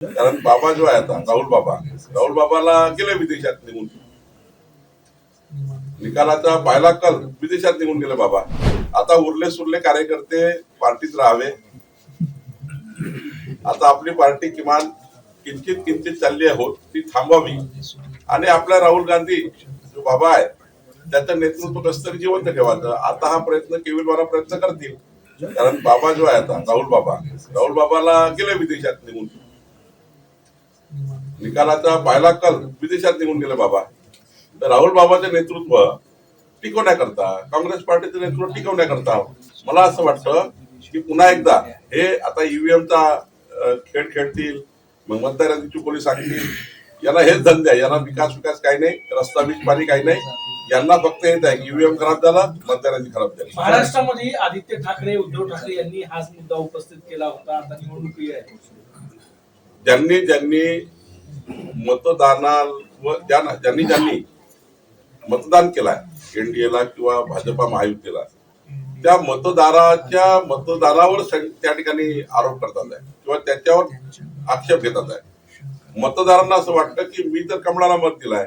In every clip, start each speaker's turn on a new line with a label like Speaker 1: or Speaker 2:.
Speaker 1: कारण बाबा जो आहे आता राहुल बाबा. राहुल बाबाला गेले विदेशात निघून. निकालाचा पहिला कल विदेशात निघून गेले बाबा. आता उरले सुरले कार्यकर्ते पार्टीत राहावे. आता आपली पार्टी किमान किंचित किंचित चालली आहोत ती थांबावी. आणि आपला राहुल गांधी जो बाबा आहे त्याचं नेतृत्व कसं तरी जिवंत ठेवायचं. आता हा प्रयत्न केवळ बारा प्रयत्न करतील. कारण बाबा जो आहे आता राहुल बाबा. राहुल बाबाला गेले विदेशात निघून. निकालाचा पाहिला कल विदेशात निघून गेले बाबा. तर राहुल बाबाचे नेतृत्व टिकवण्याकरता काँग्रेस पार्टीचं नेतृत्व टिकवण्याकरता मला असं वाटतं की पुन्हा एकदा हे आता ईव्हीएमचा खेळ खेळतील मग मतदारांची चुकोली सांगतील यांना हेच धंदे आहे यांना विकास विकास काही नाही रस्ता बीच पाणी काही नाही. यांना फक्त हेच आहे ईव्हीएम खराब झाला मतदारांची खराब झाली.
Speaker 2: महाराष्ट्रामध्ये आदित्य ठाकरे उद्धव ठाकरे यांनी हाच मुद्दा उपस्थित केला होता. आता निवडणुकी आहे.
Speaker 1: ज्यांनी ज्यांनी मतदानावर ज्यांना ज्यांनी ज्यांनी मतदान केलाय एनडीएला किंवा भाजपा महायुतीला त्या मतदाराच्या मतदानावर त्या ठिकाणी आरोप करतात आहे किंवा त्याच्यावर आक्षेप घेतात आहे. मतदारांना असं वाटतं की मी तर कमळाला मत दिलाय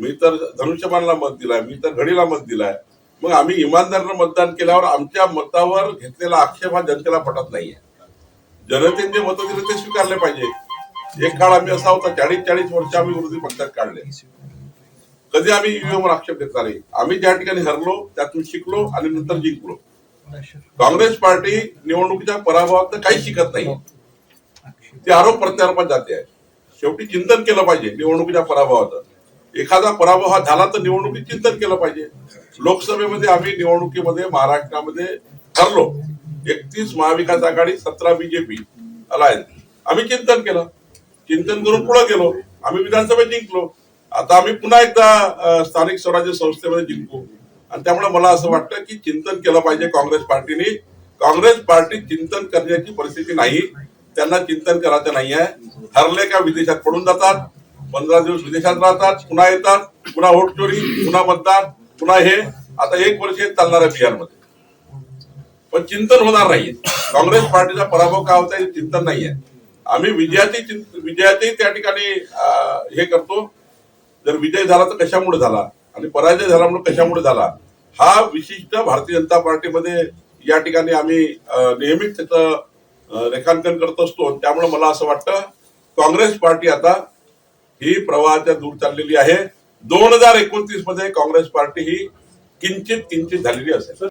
Speaker 1: मी तर धनुष्यबाणला मत दिलाय मी तर घडीला मत दिलाय. मग आम्ही इमानदारीनं मतदान केल्यावर आमच्या मतावर घेतलेला आक्षेप हा जनतेला पटत नाहीये. जनतेने जे दिले ते स्वीकारले पाहिजे. एक काळ आम्ही असा होता चाळीस चाळीस वर्ष आम्ही विरोधी पक्षात काढले. कधी आम्ही ईव्हीएम आक्षेप घेतला नाही. आम्ही ज्या ठिकाणी हरलो त्यातून शिकलो आणि नंतर जिंकलो. काँग्रेस पार्टी निवडणुकीच्या पराभवात काही शिकत नाही. ते आरोप प्रत्यारोपात जाते आहे. शेवटी चिंतन केलं पाहिजे निवडणुकीच्या पराभवाचं. एखादा पराभव हा झाला तर निवडणुकीत चिंतन केलं पाहिजे. लोकसभेमध्ये आम्ही निवडणुकीमध्ये महाराष्ट्रामध्ये ठरलो एकतीस महाविकास आघाडी सतरा बीजेपी अलायन्स आम्ही चिंतन केलं. चिंतन करून पुढे गेलो. आम्ही विधानसभेत जिंकलो. आता आम्ही पुन्हा एकदा स्थानिक स्वराज्य संस्थेमध्ये जिंकू. आणि त्यामुळे मला असं वाटतं की चिंतन केलं पाहिजे काँग्रेस पार्टीने. काँग्रेस पार्टी चिंतन करण्याची परिस्थिती नाही. त्यांना चिंतन करायचं नाही आहे. हरले का विदेशात पडून जातात. पंधरा दिवस विदेशात राहतात. पुन्हा येतात. पुन्हा वोट चोरी. पुन्हा मतदान. पुन्हा हे. आता एक वर्ष चालणार आहे बिहारमध्ये. पण चिंतन होणार नाही काँग्रेस पार्टीचा पराभव का होता हे चिंतन नाही आहे आम्ही विजयाची चिंत- त्या ठिकाणी हे करतो. जर विजय झाला तर कशामुळे झाला? आणि पराजय झाला म्हणून कशामुळे झाला? हा विशिष्ट भारतीय जनता पार्टीमध्ये या ठिकाणी आम्ही नेहमीच त्याचं रेखांकन करत असतो. त्यामुळे मला असं वाटतं काँग्रेस पार्टी आता ही प्रवाहाच्या दूर चाललेली आहे. दोन हजार एकोणतीसमध्ये काँग्रेस पार्टी ही किंचित किंचित झालेली असेल.